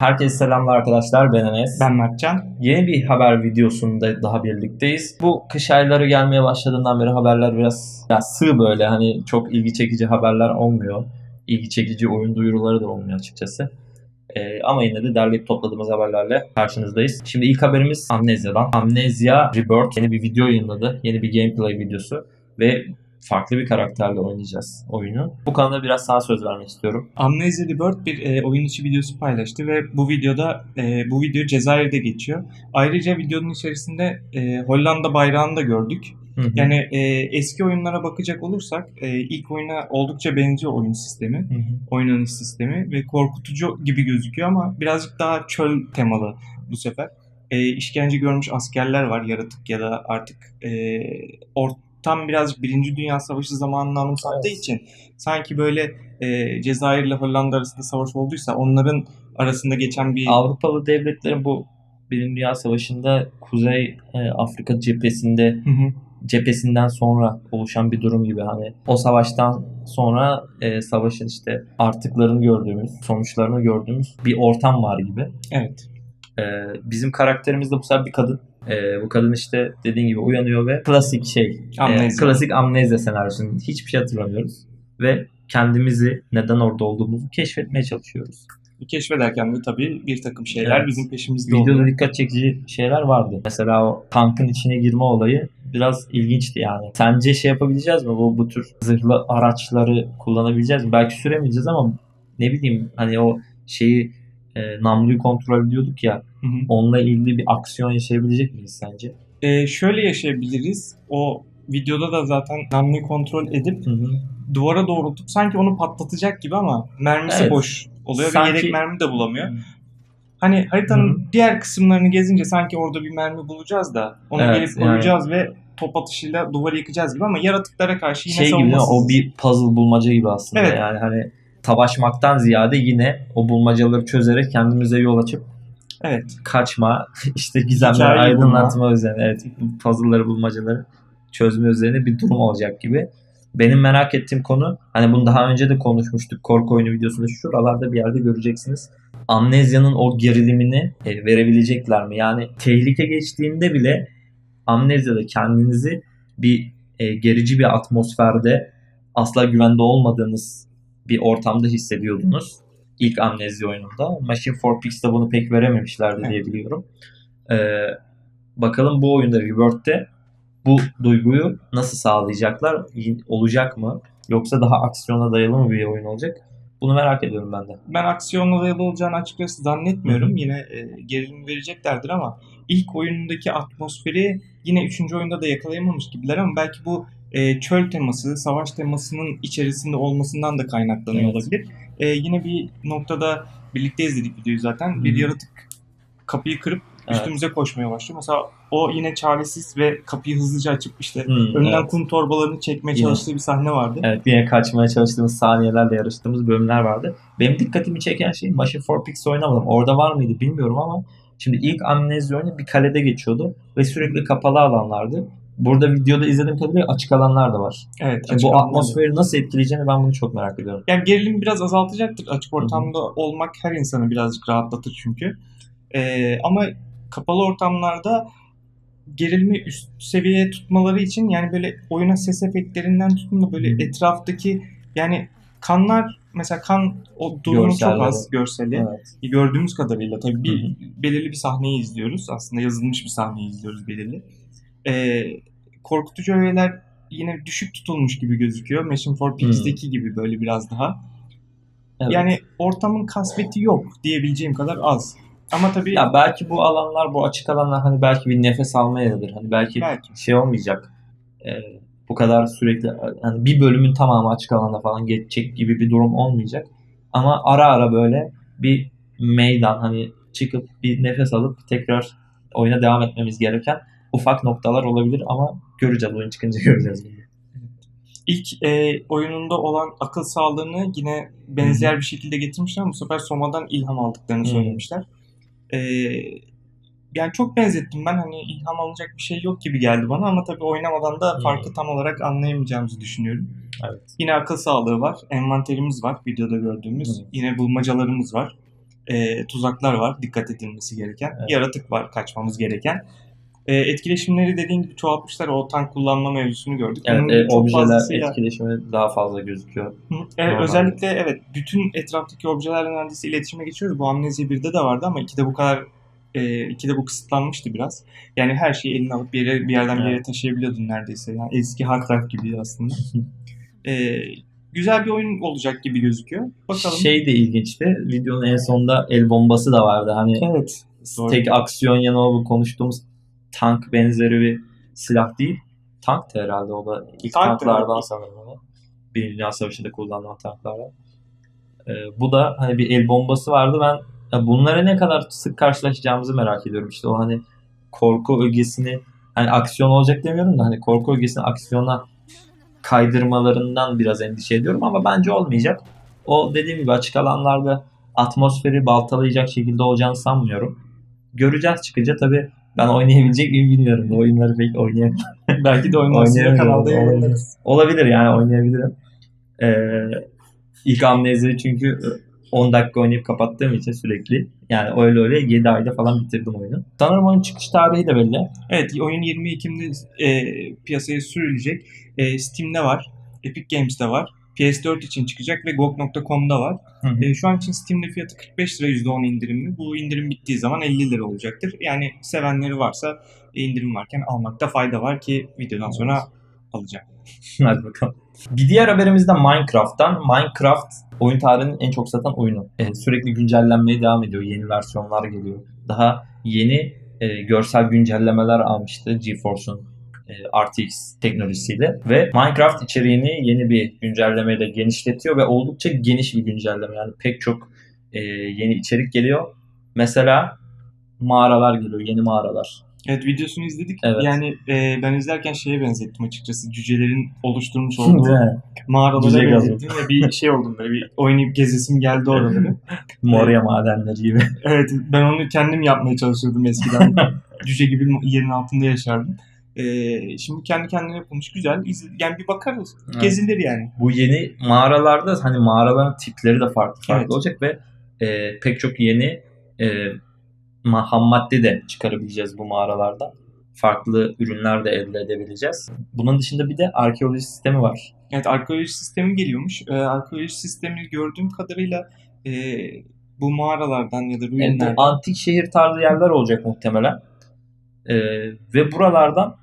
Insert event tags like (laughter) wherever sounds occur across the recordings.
Herkese selamlar arkadaşlar ben Enes. Ben Mertcan. Yeni bir haber videosunda daha birlikteyiz. Bu kış ayları gelmeye başladığından beri haberler biraz ya sığ böyle hani çok ilgi çekici haberler olmuyor. İlgi çekici oyun duyuruları da olmuyor açıkçası. Ee, ama yine de derleyip topladığımız haberlerle karşınızdayız. Şimdi ilk haberimiz Amnezya'dan. Amnesia Rebirth yeni bir video yayınladı. Yeni bir gameplay videosu ve farklı bir karakterle oynayacağız oyunu. Bu konuda biraz sana söz vermek istiyorum. Amnesia Rebirth bir e, oyun içi videosu paylaştı ve bu videoda e, bu video Cezayir'de geçiyor. Ayrıca videonun içerisinde e, Hollanda bayrağını da gördük. Hı hı. Yani e, eski oyunlara bakacak olursak e, ilk oyuna oldukça benziyor oyun sistemi, Hı hı. oynanış sistemi ve korkutucu gibi gözüküyor ama birazcık daha çöl temalı bu sefer. E, işkence görmüş askerler var, yaratık ya da artık e, ortam birazcık Birinci Dünya Savaşı zamanını anımsattığı Evet. için sanki böyle e, Cezayir ile Hollanda arasında savaş olduysa onların arasında geçen bir Avrupalı devletlerin bu Birinci Dünya Savaşı'nda Kuzey e, Afrika cephesinde Hı hı. cephesinden sonra oluşan bir durum gibi hani o savaştan sonra e, savaşın işte artıklarını gördüğümüz, sonuçlarını gördüğümüz bir ortam var gibi. evet. E, bizim karakterimiz de bu sefer bir kadın. E, bu kadın işte dediğin gibi uyanıyor ve klasik şey, e, Amnezya. klasik amnezya senaryosunun hiçbir şey hatırlamıyoruz ve kendimizi neden orada olduğumuzu keşfetmeye çalışıyoruz. Keşfederken de tabii bir takım şeyler Evet. bizim peşimizde Videoda oluyor. dikkat çekici şeyler vardı. Mesela o tankın içine girme olayı biraz ilginçti yani. Sence şey yapabileceğiz mi? Bu, bu tür zırhlı araçları kullanabileceğiz mi? Belki süremeyeceğiz ama ne bileyim hani o şeyi e, namluyu kontrol ediyorduk ya Hı hı. onunla ilgili bir aksiyon yaşayabilecek miyiz sence? Ee, şöyle yaşayabiliriz. O videoda da zaten namluyu kontrol edip Hı hı. duvara doğrultup sanki onu patlatacak gibi ama mermisi Evet. boş oluyor Sanki- ve yedek mermi de bulamıyor. Hani haritanın Hı diğer kısımlarını gezince sanki orada bir mermi bulacağız da onu Evet, gelip yani- ve top atışıyla duvarı yıkacağız gibi ama yaratıklara karşı yine Şey gibi savunmasız. O bir puzzle bulmaca gibi aslında. Evet. Yani hani savaşmaktan ziyade yine o bulmacaları çözerek kendimize yol açıp Evet. kaçma, (laughs) işte gizemleri aydınlatma üzerine, evet puzzle'ları bulmacaları çözme üzerine bir durum olacak gibi. Benim merak ettiğim konu, hani bunu daha önce de konuşmuştuk korku oyunu videosunda şuralarda bir yerde göreceksiniz. Amnezya'nın o gerilimini e, verebilecekler mi? Yani tehlike geçtiğinde bile Amnezya'da kendinizi bir e, gerici bir atmosferde asla güvende olmadığınız bir ortamda hissediyordunuz. İlk Amnezya oyununda. Machine for Pigs'te bunu pek verememişlerdi diye biliyorum. Ee, bakalım bu oyunda Rebirth'te bu duyguyu nasıl sağlayacaklar? Olacak mı? Yoksa daha aksiyona dayalı mı bir oyun olacak? Bunu merak ediyorum ben de. Ben aksiyonla dayalı olacağını açıkçası zannetmiyorum. Yine e, gerilim vereceklerdir ama ilk oyundaki atmosferi yine üçüncü oyunda da yakalayamamış gibiler ama belki bu e, çöl teması, savaş temasının içerisinde olmasından da kaynaklanıyor Evet. olabilir. E, yine bir noktada birlikte izledik videoyu zaten. Hı Bir yaratık kapıyı kırıp Evet. üstümüze koşmaya başlıyor. Mesela o yine çaresiz ve kapıyı hızlıca açıp işte Hı, önden evet. kum torbalarını çekmeye Yine. çalıştığı bir sahne vardı. Evet yine kaçmaya çalıştığımız saniyelerle yarıştığımız bölümler vardı. Benim dikkatimi çeken şey Machine for Pigs oynamadım. Orada var mıydı bilmiyorum ama şimdi ilk Amnesia oyunu bir kalede geçiyordu ve sürekli kapalı alanlardı. Burada videoda izlediğim kadarıyla açık alanlar da var. Evet. Şimdi bu atmosferi nasıl etkileyeceğini ben bunu çok merak ediyorum. Yani gerilimi biraz azaltacaktır. Açık ortamda olmak her insanı birazcık rahatlatır çünkü. Ee, ama kapalı ortamlarda gerilimi üst seviyeye tutmaları için yani böyle oyuna ses efektlerinden tutun da böyle Hı. etraftaki yani kanlar mesela kan o durumu çok az görseli. Evet. Gördüğümüz kadarıyla tabii bir belirli bir sahneyi izliyoruz. Aslında yazılmış bir sahneyi izliyoruz belirli. Ee, korkutucu öğeler yine düşük tutulmuş gibi gözüküyor. Machine for Pigs'teki gibi böyle biraz daha. Evet. Yani ortamın kasveti yok diyebileceğim kadar az. Ama tabii Ya belki bu alanlar, bu açık alanlar hani belki bir nefes alma yeridir. Hani belki, belki. şey olmayacak. e, bu kadar sürekli hani bir bölümün tamamı açık alanda falan geçecek gibi bir durum olmayacak. Ama ara ara böyle bir meydan hani çıkıp bir nefes alıp tekrar oyuna devam etmemiz gereken ufak noktalar olabilir ama göreceğiz. Oyun çıkınca göreceğiz. İlk e, oyununda olan akıl sağlığını yine benzer bir şekilde getirmişler bu sefer Soma'dan ilham aldıklarını söylemişler. E, yani çok benzettim ben hani ilham alınacak bir şey yok gibi geldi bana ama tabii oynamadan da farkı tam olarak anlayamayacağımızı düşünüyorum. Evet. Yine akıl sağlığı var, envanterimiz var videoda gördüğümüz. Evet. Yine bulmacalarımız var. e, tuzaklar var dikkat edilmesi gereken. Evet. Yaratık var kaçmamız gereken. E, etkileşimleri dediğin gibi çoğaltmışlar. O tank kullanma mevzusunu gördük. Bunun e, objeler fazlasıyla- etkileşimi daha fazla gözüküyor. Hı, Normalde. özellikle evet bütün etraftaki objelerle neredeyse iletişime geçiyoruz. Bu Amnesia 1'de de vardı ama 2'de bu kadar e, 2'de bu kısıtlanmıştı biraz. Yani her şeyi eline alıp bir, yere, bir yerden bir yere taşıyabiliyordun neredeyse. Yani eski Half-Life gibi aslında. (laughs) e, güzel bir oyun olacak gibi gözüküyor. Bakalım. Şey de ilginçti. Videonun en sonunda el bombası da vardı. Hani evet. Doğru. tek aksiyon yanı o konuştuğumuz tank benzeri bir silah değil. Tank da herhalde o da ilk Tank da tanklardan sanırım o. Birinci Dünya Savaşı'nda kullanılan tanklardan. Ee, bu da hani bir el bombası vardı. Ben ya bunlara ne kadar sık karşılaşacağımızı merak ediyorum. İşte o hani korku ögesini hani aksiyon olacak demiyorum da hani korku ögesini aksiyona kaydırmalarından biraz endişe ediyorum ama bence olmayacak. O dediğim gibi açık alanlarda atmosferi baltalayacak şekilde olacağını sanmıyorum. Göreceğiz çıkınca tabii ben oynayabilecek miyim bilmiyorum. Bu oyunları pek oynayamıyorum. (laughs) Belki de oynarsın kanalda yayınlarız. Olabilir yani oynayabilirim. Ee, ilk amnezi çünkü 10 dakika oynayıp kapattığım için sürekli. Yani öyle öyle 7 ayda falan bitirdim oyunu. Sanırım oyun çıkış tarihi de belli. Evet oyun 20 Ekim'de e, piyasaya sürülecek. E, Steam'de var. Epic Games'te var. PS4 için çıkacak ve GOG.com'da var. E, şu an için Steam'de fiyatı 45 lira %10 indirimli. Bu indirim bittiği zaman 50 lira olacaktır. Yani sevenleri varsa e, indirim varken almakta fayda var ki videodan sonra alacağım. (laughs) Hadi bakalım. Bir diğer haberimiz de Minecraft'tan. Minecraft oyun tarihinin en çok satan oyunu. Ee, sürekli güncellenmeye devam ediyor. Yeni versiyonlar geliyor. Daha yeni e, görsel güncellemeler almıştı GeForce'un e, RTX teknolojisiyle. Ve Minecraft içeriğini yeni bir güncellemeyle genişletiyor ve oldukça geniş bir güncelleme. Yani pek çok e, yeni içerik geliyor. Mesela mağaralar geliyor. Yeni mağaralar. Evet videosunu izledik. Evet. Yani e, ben izlerken şeye benzettim açıkçası. Cücelerin oluşturmuş (laughs) olduğu mağaralara Cüce benzettim ve bir şey oldum böyle bir oynayıp gezesim geldi oraları. (laughs) Moria madenleri gibi. Evet ben onu kendim yapmaya çalışırdım eskiden. (laughs) Cüce gibi yerin altında yaşardım. Ee, şimdi kendi kendine yapılmış güzel. İzle, yani bir bakarız. Evet. Gezilir yani. bu yeni mağaralarda hani mağaraların tipleri de farklı farklı Evet. olacak ve e, pek çok yeni e, ham madde de çıkarabileceğiz bu mağaralarda. Farklı ürünler de elde edebileceğiz. Bunun dışında bir de arkeoloji sistemi var. Evet arkeoloji sistemi geliyormuş. Ee, arkeoloji sistemini gördüğüm kadarıyla e, bu mağaralardan ya da Yani ruinlerden bu antik şehir tarzı yerler olacak muhtemelen. E, ve buralardan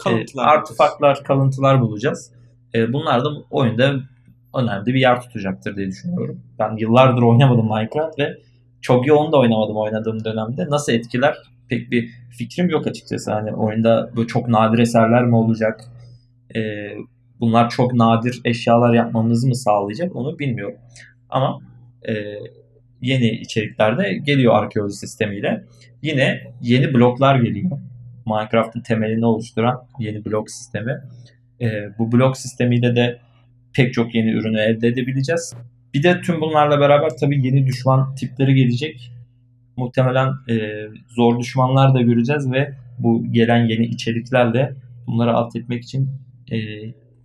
e, kalıntılar. artefaktlar, kalıntılar bulacağız. E, bunlar da oyunda önemli bir yer tutacaktır diye düşünüyorum. Ben yıllardır oynamadım Minecraft ve çok yoğun da oynamadım oynadığım dönemde. Nasıl etkiler pek bir fikrim yok açıkçası. Hani oyunda böyle çok nadir eserler mi olacak? E, bunlar çok nadir eşyalar yapmamızı mı sağlayacak onu bilmiyorum. Ama e, yeni içeriklerde geliyor arkeoloji sistemiyle. Yine yeni bloklar geliyor. Minecraft'ın temelini oluşturan yeni blok sistemi. Ee, bu blok sistemiyle de pek çok yeni ürünü elde edebileceğiz. Bir de tüm bunlarla beraber tabii yeni düşman tipleri gelecek. Muhtemelen e, zor düşmanlar da göreceğiz ve bu gelen yeni içeriklerle bunları alt etmek için e,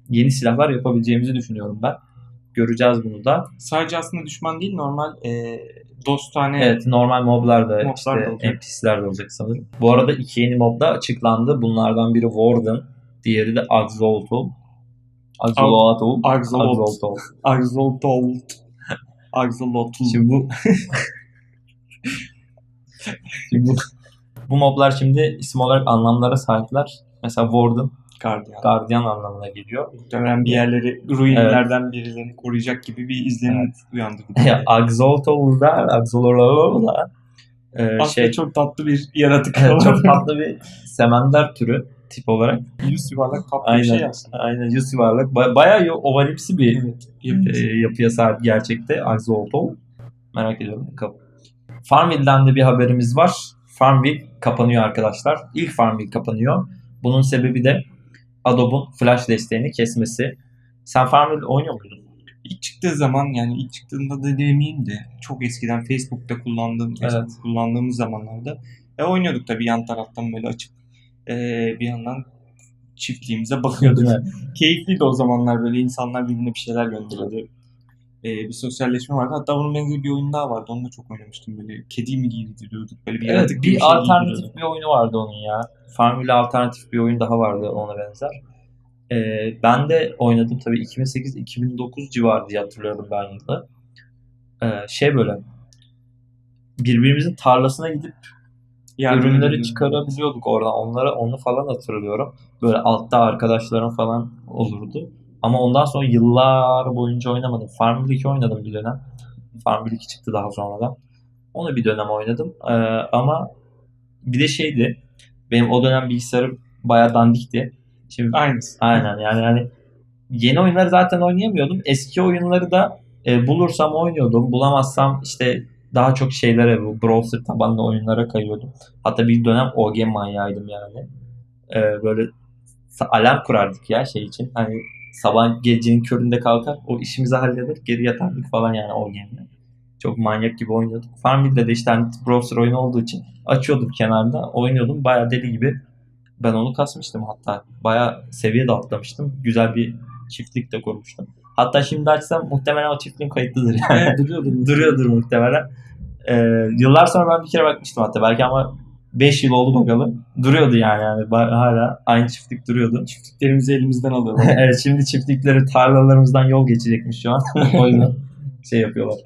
yeni silahlar yapabileceğimizi düşünüyorum ben. Göreceğiz bunu da. Sadece aslında düşman değil normal e, dostane Evet normal moblar da Moblar işte da olacak. NPC'ler de olacak sanırım. Bu arada iki yeni mob da açıklandı. Bunlardan biri Warden, diğeri de Axolotl. Axolotl. Axolotl. Axolotl. Axolotl. (laughs) Şimdi bu şimdi bu, bu moblar şimdi isim olarak anlamlara sahipler. Mesela Warden, Guardian. gardiyan anlamına geliyor. Muhtemelen bir yerleri ruinlerden birilerini koruyacak gibi bir izlenim Evet. uyandırdı. (laughs) Axolotl Axolotl da e, şey çok tatlı bir yaratık. evet, çok (laughs) tatlı bir semender türü tip olarak. Yüz yuvarlak tatlı Aynen. bir şey aslında. Aynen yüz yuvarlak. Ba- bayağı ovalimsi bir Evet. e, yapıyorsun. yapıya sahip gerçekte Axolotl. Merak ediyorum. Bakalım. Farmville'den de bir haberimiz var. Farmville kapanıyor arkadaşlar. İlk Farmville kapanıyor. Bunun sebebi de Adobe'un Flash desteğini kesmesi. Sen Farmville oynuyor muydun? İlk çıktığı zaman yani ilk çıktığında da demeyeyim de çok eskiden Facebook'ta kullandığım, Evet. kullandığımız zamanlarda e, oynuyorduk tabii yan taraftan böyle açıp e, bir yandan çiftliğimize bakıyorduk. (laughs) Keyifliydi o zamanlar böyle insanlar birbirine bir şeyler gönderiyordu. E, bir sosyalleşme vardı. Hatta bunun benzeri bir oyun daha vardı. Onu da çok oynamıştım. Böyle kedi mi giydiriyorduk? Böyle bir Evet, yaratık bir şey alternatif bir oyunu vardı onun ya. Farmville alternatif bir oyun daha vardı ona benzer. Ee, ben de oynadım tabii 2008-2009 civarı diye hatırlıyorum ben yılı. Ee, şey böyle birbirimizin tarlasına gidip Yardım ürünleri çıkarabiliyorduk oradan. Onlara onu falan hatırlıyorum. Böyle altta arkadaşlarım falan olurdu. Ama ondan sonra yıllar boyunca oynamadım. Farmville 2 oynadım bir dönem. Farmville 2 çıktı daha sonradan. Onu bir dönem oynadım. Ee, ama bir de şeydi. Benim o dönem bilgisayarım bayağı dandikti. Şimdi Aynısı. Aynen yani yani yeni oyunları zaten oynayamıyordum. Eski oyunları da e, bulursam oynuyordum. Bulamazsam işte daha çok şeylere bu browser tabanlı oyunlara kayıyordum. Hatta bir dönem OG manyağıydım yani. E, böyle alarm kurardık ya şey için. Hani sabah gecenin köründe kalkar o işimizi halleder geri yatardık falan yani OG'mle. Çok manyak gibi oynuyorduk. Farmville'de de işte hani browser oyunu olduğu için açıyordum kenarda oynuyordum. Bayağı deli gibi ben onu kasmıştım hatta. Bayağı seviye de atlamıştım. Güzel bir çiftlik de kurmuştum. Hatta şimdi açsam muhtemelen o çiftliğim kayıtlıdır yani. Evet, duruyordu. (laughs) Duruyordur muhtemelen. Ee, yıllar sonra ben bir kere bakmıştım hatta. Belki ama 5 yıl oldu bakalım. Duruyordu yani. yani hala aynı çiftlik duruyordu. Çiftliklerimizi elimizden alıyorlar. (laughs) evet şimdi çiftlikleri tarlalarımızdan yol geçecekmiş şu an. (laughs) o yüzden şey yapıyorlar.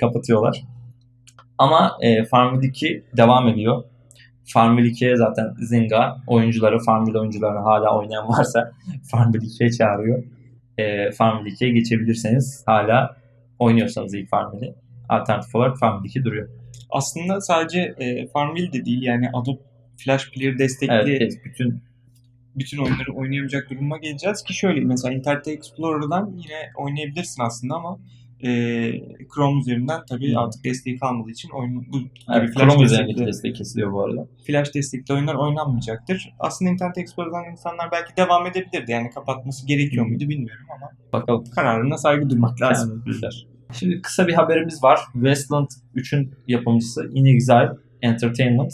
Kapatıyorlar. Ama e, Farmville 2 devam ediyor. Farmville 2'ye zaten Zynga oyuncuları, Farmville oyuncularını hala oynayan varsa (laughs) Farmville 2'ye çağırıyor. E, Farmville 2'ye geçebilirseniz hala oynuyorsanız ilk Farmville'i alternatif olarak Farmville 2 duruyor. Aslında sadece e, Farmville de değil yani Adobe Flash Player destekli evet, bütün bütün oyunları oynayamayacak duruma geleceğiz ki şöyle mesela Internet Explorer'dan yine oynayabilirsin aslında ama e, Chrome üzerinden tabii Hı. artık desteği kalmadığı için oyun bu gibi evet, Flash Chrome üzerindeki destekli, desteği kesiliyor bu arada. Flash destekli oyunlar oynanmayacaktır. Aslında Internet Explorer'dan insanlar belki devam edebilirdi. Yani kapatması gerekiyor Hı. muydu bilmiyorum ama Bakalım. kararına saygı duymak lazım. Bilir. Şimdi kısa bir haberimiz var. Westland 3'ün yapımcısı In Exile Entertainment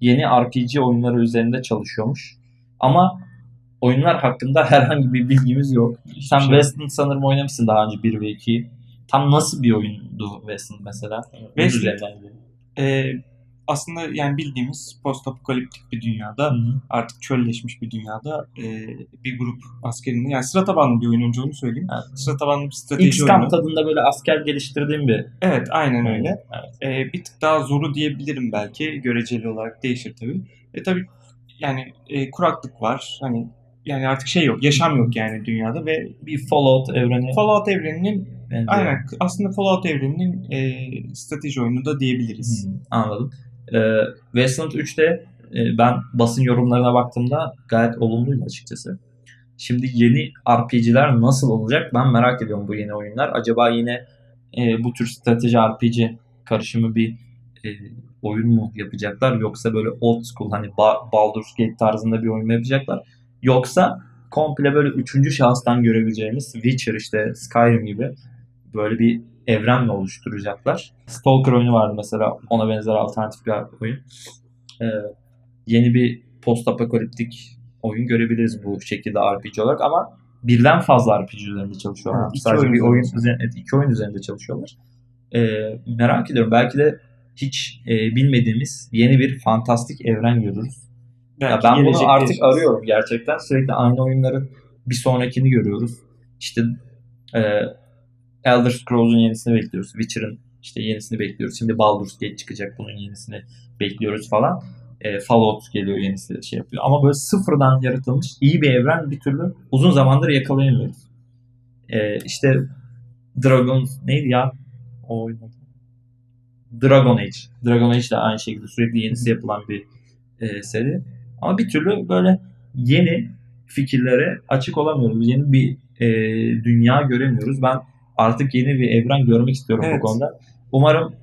yeni RPG oyunları üzerinde çalışıyormuş. Ama oyunlar hakkında (laughs) herhangi bir bilgimiz yok. Sen şey. Westland sanırım oynamışsın daha önce 1 ve 2'yi. Tam nasıl bir oyundu Westland mesela? Westland-. E, aslında yani bildiğimiz post apokaliptik bir dünyada artık çölleşmiş bir dünyada e, bir grup askerini yani sıra tabanlı bir oyun önce onu söyleyeyim. Evet. Sıra tabanlı bir strateji XCOM oyunu. tadında böyle asker geliştirdiğim bir Evet aynen öyle. Evet. E, bir tık daha zoru diyebilirim belki. Göreceli olarak değişir tabii. E tabii yani e, kuraklık var. Hani yani artık şey yok. Yaşam yok yani dünyada ve bir Fallout evreni Fallout evreninin benziyor. aynen aslında Fallout evreninin e, strateji oyunu da diyebiliriz. Hmm, anladım. Ee, Westland 3'te e, ben basın yorumlarına baktığımda gayet olumluydu açıkçası. Şimdi yeni RPG'ler nasıl olacak ben merak ediyorum bu yeni oyunlar. Acaba yine e, bu tür strateji RPG karışımı bir e, oyun mu yapacaklar yoksa böyle old school hani Ba- Baldur's Gate tarzında bir oyun mu yapacaklar? Yoksa komple böyle üçüncü şahıstan görebileceğimiz Witcher işte Skyrim gibi böyle bir evren mi oluşturacaklar? Stalker oyunu vardı mesela ona benzer alternatif bir oyun. Ee, yeni bir post apokaliptik oyun görebiliriz bu şekilde RPG olarak ama birden fazla RPG üzerinde çalışıyorlar. İki Sadece oyun bir oyun üzerinde. evet, iki oyun üzerinde çalışıyorlar. Ee, merak ediyorum. Belki de hiç e, bilmediğimiz yeni bir fantastik evren görürüz. Ya Belki ben bunu artık yaşarız. arıyorum gerçekten. Sürekli aynı oyunların bir sonrakini görüyoruz. İşte e, Elder Scrolls'un yenisini bekliyoruz. Witcher'ın işte yenisini bekliyoruz. Şimdi Baldur's Gate çıkacak bunun yenisini bekliyoruz falan. E, Fallout geliyor yenisi şey yapıyor. Ama böyle sıfırdan yaratılmış iyi bir evren bir türlü uzun zamandır yakalayamıyoruz. E, işte Dragon neydi ya? O oyun adı. Dragon Age. Dragon Age de aynı şekilde sürekli yenisi yapılan bir e, seri. Ama bir türlü böyle yeni fikirlere açık olamıyoruz. Yeni bir e, dünya göremiyoruz. Ben artık yeni bir evren görmek istiyorum Evet. bu konuda. Umarım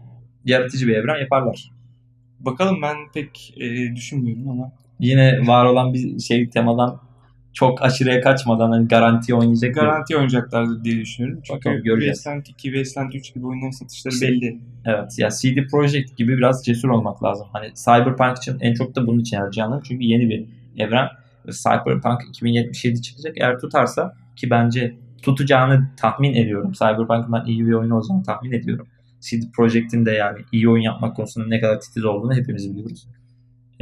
yaratıcı bir evren yaparlar. Bakalım ben pek e, düşünmüyorum ama Yine var olan bir şey temadan çok aşırıya kaçmadan hani garanti oynayacak bir- garanti oynayacaklardır diye düşünüyorum. Çünkü Bakalım, göreceğiz. Wasteland 2, Wasteland 3 gibi oyunların satışları İşte- belli. Evet ya CD Projekt gibi biraz cesur olmak lazım. Hani Cyberpunk için en çok da bunun için harcayanlar. Çünkü yeni bir evren. Cyberpunk 2077 çıkacak. Eğer tutarsa ki bence tutacağını tahmin ediyorum. Cyberpunk'ın ben iyi bir oyun olacağını tahmin ediyorum. CD Projekt'in de yani iyi oyun yapmak konusunda ne kadar titiz olduğunu hepimiz biliyoruz.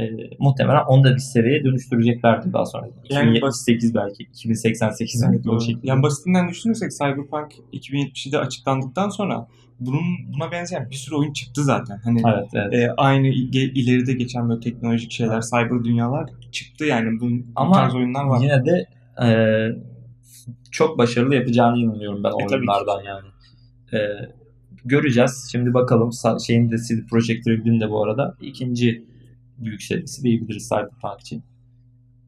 Ee, muhtemelen onu da bir seriye dönüştüreceklerdir daha sonra. Yani 2078 belki, 2088 belki o şekilde. Yani basitinden düşünürsek Cyberpunk 2077 açıklandıktan sonra bunun buna benzeyen bir sürü oyun çıktı zaten. Hani Evet, evet. e, aynı ileride geçen böyle teknolojik şeyler, cyber dünyalar çıktı yani bu, bu Ama tarz oyunlar var. Yine de e, çok başarılı yapacağını inanıyorum ben E, oyunlardan yani. E, göreceğiz. Şimdi bakalım şeyin de CD Projekt Red'in de bu arada ikinci büyük serisi diyebiliriz Cyberpunk için.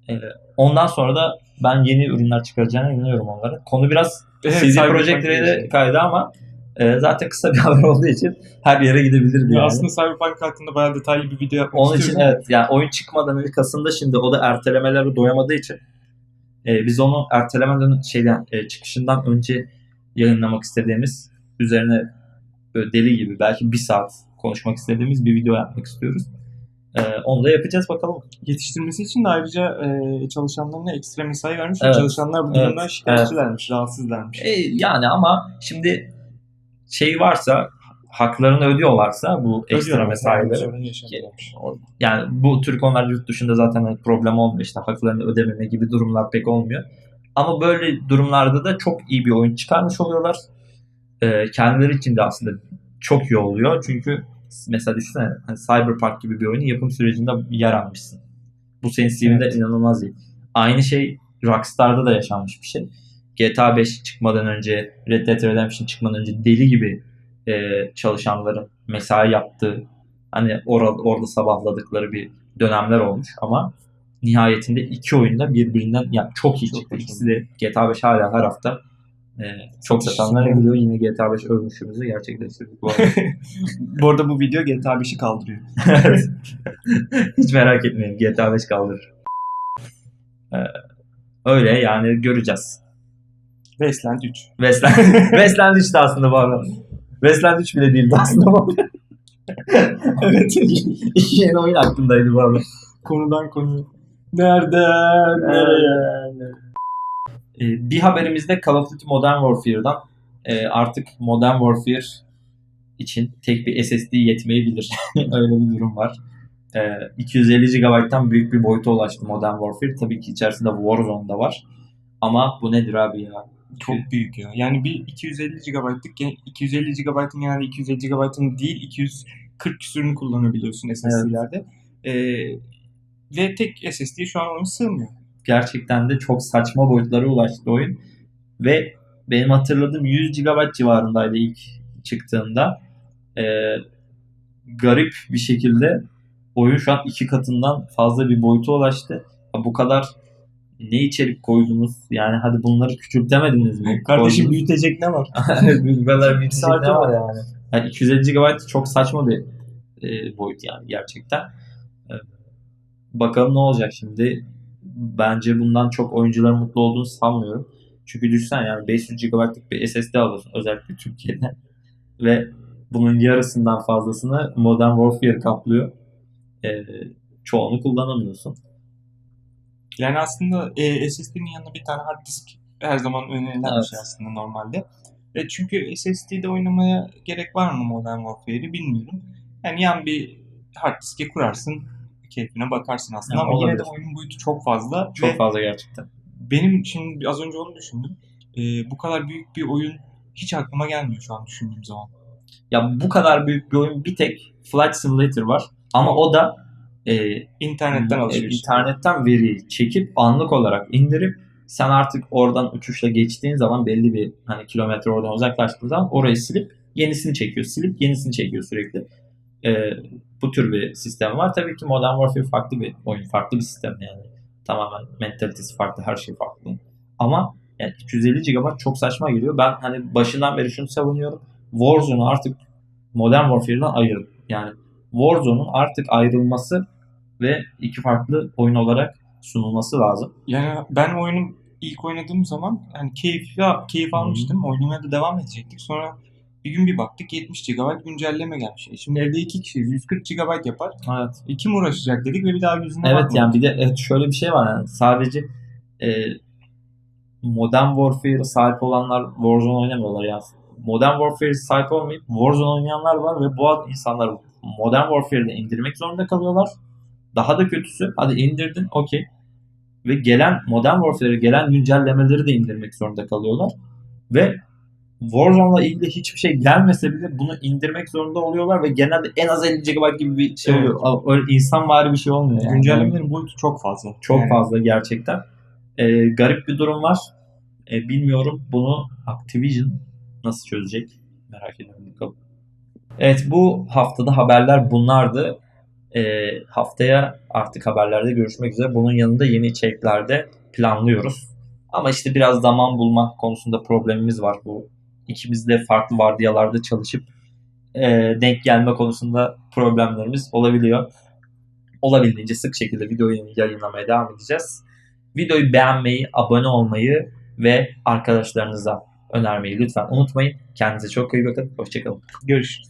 E, ondan sonra da ben yeni ürünler çıkaracağına inanıyorum onlara. Konu biraz Evet, CD Projekt Red'e kaydı ama e, zaten kısa bir (laughs) haber olduğu için her yere gidebilirdi Ya yani. Aslında Cyberpunk hakkında bayağı detaylı bir video yapmak Onun için evet yani oyun çıkmadan ilk Kasım'da şimdi o da ertelemeleri doyamadığı için e, biz onu ertelemeden şeyden e, çıkışından önce yayınlamak istediğimiz üzerine böyle deli gibi belki bir saat konuşmak istediğimiz bir video yapmak istiyoruz. E, onu da yapacağız bakalım. Yetiştirmesi için de ayrıca e, çalışanlarına ekstra mesai vermiş. Evet. Çalışanlar bu Evet. durumdan şikayetçilermiş, rahatsızlarmış. E, yani ama şimdi şey varsa haklarını ödüyorlarsa bu ekstra mesaileri yani bu tür konular yurt dışında zaten hani problem olmuyor işte haklarını ödememe gibi durumlar pek olmuyor. Ama böyle durumlarda da çok iyi bir oyun çıkarmış oluyorlar. Ee, kendileri için de aslında çok iyi oluyor. Çünkü mesela düşünsene hani Cyberpunk gibi bir oyunun yapım sürecinde yer almışsın. Bu senin CV'de Evet. inanılmaz iyi. Aynı şey Rockstar'da da yaşanmış bir şey. GTA 5 çıkmadan önce, Red Dead Redemption çıkmadan önce deli gibi e, çalışanların mesai yaptığı, hani orada, orada sabahladıkları bir dönemler olmuş ama nihayetinde iki oyunda birbirinden yani çok iyi Çok çıktı. İkisi de GTA 5 hala her hafta e, çok satanlara geliyor. Yine GTA 5 övmüşümüzü gerçekleştirdik bu arada. (laughs) bu arada bu video GTA 5'i kaldırıyor. (laughs) Hiç merak etmeyin GTA 5 kaldırır. Ee, öyle yani göreceğiz. Wasteland 3. Westland, (laughs) Westland 3'tü aslında bu arada. Westland 3 bile değildi aslında (laughs) evet. İki yeni oyun aklımdaydı bu arada. Konudan konuya. Nereden? Nereye? Ee, bir haberimizde Call of Duty Modern Warfare'dan e, artık Modern Warfare için tek bir SSD yetmeyebilir. (laughs) Öyle bir durum var. E, 250 GB'tan büyük bir boyuta ulaştı Modern Warfare. Tabii ki içerisinde Warzone da var. Ama bu nedir abi ya? Çok büyük ya. Yani bir 250 GB'lık 250 GB'ın genelde 250 GB'ın değil 240 küsürünü kullanabiliyorsun SSD'lerde. Ee, ve tek SSD şu an onu sığmıyor. Gerçekten de çok saçma boyutlara ulaştı oyun. Ve benim hatırladığım 100 GB civarındaydı ilk çıktığında. E, garip bir şekilde oyun şu an iki katından fazla bir boyuta ulaştı. Bu kadar ne içerik koydunuz? Yani hadi bunları küçültemediniz mi? Kardeşim Koydunuz. büyütecek ne var? (laughs) bu kadar büyütecek ne var yani? yani 250 GB çok saçma bir e, boyut yani gerçekten. E, bakalım ne olacak şimdi. Bence bundan çok oyuncuların mutlu olduğunu sanmıyorum. Çünkü düşünsen yani 500 GB'lık bir SSD alıyorsun özellikle Türkiye'de. (laughs) Ve bunun yarısından fazlasını Modern Warfare kaplıyor. E, çoğunu kullanamıyorsun. Yani aslında e, SSD'nin yanına bir tane hard disk her zaman önerilen Evet. bir şey aslında normalde. E, çünkü SSD'de oynamaya gerek var mı Modern Warfare'i bilmiyorum. Yani yan bir hard diske kurarsın, keyfine bakarsın aslında Yani ama yine de olabilir. oyunun boyutu çok fazla. Çok ve fazla gerçekten. benim şimdi az önce onu düşündüm. E, bu kadar büyük bir oyun hiç aklıma gelmiyor şu an düşündüğüm zaman. Ya bu kadar büyük bir oyun bir tek Flight Simulator var. Ama o da e, İnternetten alışveriş. internetten veriyi çekip anlık olarak indirip sen artık oradan uçuşla geçtiğin zaman belli bir hani kilometre oradan uzaklaştığın zaman orayı silip yenisini çekiyor. Silip yenisini çekiyor sürekli. E, bu tür bir sistem var. Tabii ki Modern Warfare farklı bir oyun. Farklı bir sistem yani. Tamamen mentalitesi farklı. Her şey farklı. Ama yani 250 GB çok saçma geliyor. Ben hani başından beri şunu savunuyorum. Warzone'u artık Modern Warfare'dan ayırın. Yani Warzone'un artık ayrılması ve iki farklı oyun olarak sunulması lazım. Yani ben oyunu ilk oynadığım zaman yani keyif keyif almıştım. Oynamaya da devam edecektik. Sonra bir gün bir baktık 70 GB güncelleme gelmiş. E Şimdi evde iki kişiyiz. 140 GB yapar. Evet. E kim uğraşacak dedik ve bir daha yüzüne Evet bakmadık. yani bir de evet şöyle bir şey var yani sadece e, Modern Warfare'a sahip olanlar Warzone oynamıyorlar ya. Modern Warfare'a sahip olmayıp Warzone oynayanlar var ve bu insanlar Modern Warfare'de indirmek zorunda kalıyorlar. Daha da kötüsü hadi indirdin okey. Ve gelen Modern Warfare'e gelen güncellemeleri de indirmek zorunda kalıyorlar. Ve Warzone'la ilgili hiçbir şey gelmese bile bunu indirmek zorunda oluyorlar ve genelde en az 50 GB gibi bir şey Evet. oluyor. Öyle insan vari bir şey olmuyor yani. Güncellemelerin boyutu çok fazla. Çok Yani fazla gerçekten. Ee, garip bir durum var. Ee, bilmiyorum bunu Activision nasıl çözecek? Merak ediyorum bakalım. Evet bu haftada haberler bunlardı. Ee, haftaya artık haberlerde görüşmek üzere. Bunun yanında yeni içeriklerde planlıyoruz. Ama işte biraz zaman bulma konusunda problemimiz var. Bu ikimiz de farklı vardiyalarda çalışıp e, denk gelme konusunda problemlerimiz olabiliyor. Olabildiğince sık şekilde videoyu yayınlamaya devam edeceğiz. Videoyu beğenmeyi, abone olmayı ve arkadaşlarınıza önermeyi lütfen unutmayın. Kendinize çok iyi bakın. Hoşçakalın. görüşürüz.